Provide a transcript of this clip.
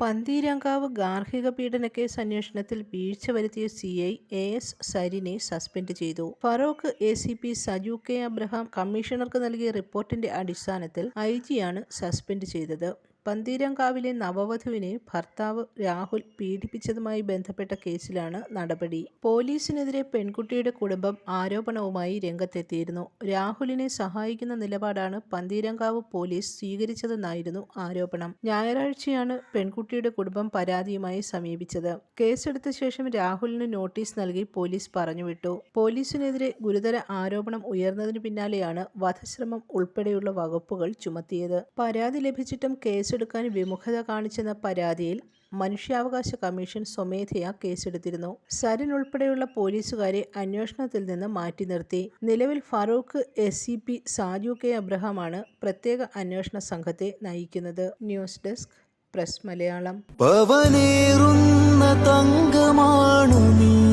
പന്തീരാങ്കാവ് ഗാർഹിക പീഡന കേസ് അന്വേഷണത്തിൽ വീഴ്ച വരുത്തിയ സി ഐ എ എസ് സരിനെ സസ്പെൻഡ് ചെയ്തു. Feroke A C P Saju K Abraham കമ്മീഷണർക്ക് നൽകിയ റിപ്പോർട്ടിന്റെ അടിസ്ഥാനത്തിൽ ഐ ജിയാണ് സസ്പെൻഡ് ചെയ്തത്. പന്തീരാങ്കാവിലെ നവവധുവിനെ ഭർത്താവ് രാഹുൽ പീഡിപ്പിച്ചതുമായി ബന്ധപ്പെട്ട കേസിലാണ് നടപടി. പോലീസിനെതിരെ പെൺകുട്ടിയുടെ കുടുംബം ആരോപണവുമായി രംഗത്തെത്തിയിരുന്നു. രാഹുലിനെ സഹായിക്കുന്ന നിലപാടാണ് പന്തീരങ്കാവ് പോലീസ് സ്വീകരിച്ചതെന്നായിരുന്നു ആരോപണം. ഞായറാഴ്ചയാണ് പെൺകുട്ടിയുടെ കുടുംബം പരാതിയുമായി സമീപിച്ചത്. കേസെടുത്ത ശേഷം രാഹുലിന് നോട്ടീസ് നൽകി പോലീസ് പറഞ്ഞുവിട്ടു. പോലീസിനെതിരെ ഗുരുതര ആരോപണം ഉയർന്നതിനു പിന്നാലെയാണ് വധശ്രമം ഉൾപ്പെടെയുള്ള വകുപ്പുകൾ ചുമത്തിയത്. പരാതി ലഭിച്ചിട്ടും കേസെടുക്കാൻ വിമുഖത കാണിച്ചെന്ന പരാതിയിൽ മനുഷ്യാവകാശ കമ്മീഷൻ സ്വമേധയാ കേസെടുത്തിരുന്നു. സരിൻ ഉൾപ്പെടെയുള്ള പോലീസുകാരെ അന്വേഷണത്തിൽ നിന്ന് മാറ്റി നിർത്തി. നിലവിൽ Farook S C P Saju K അബ്രഹാമാണ് പ്രത്യേക അന്വേഷണ സംഘത്തെ നയിക്കുന്നത്. News desk press Malayalam. പവനേറുന്ന തങ്കമാണു നീ.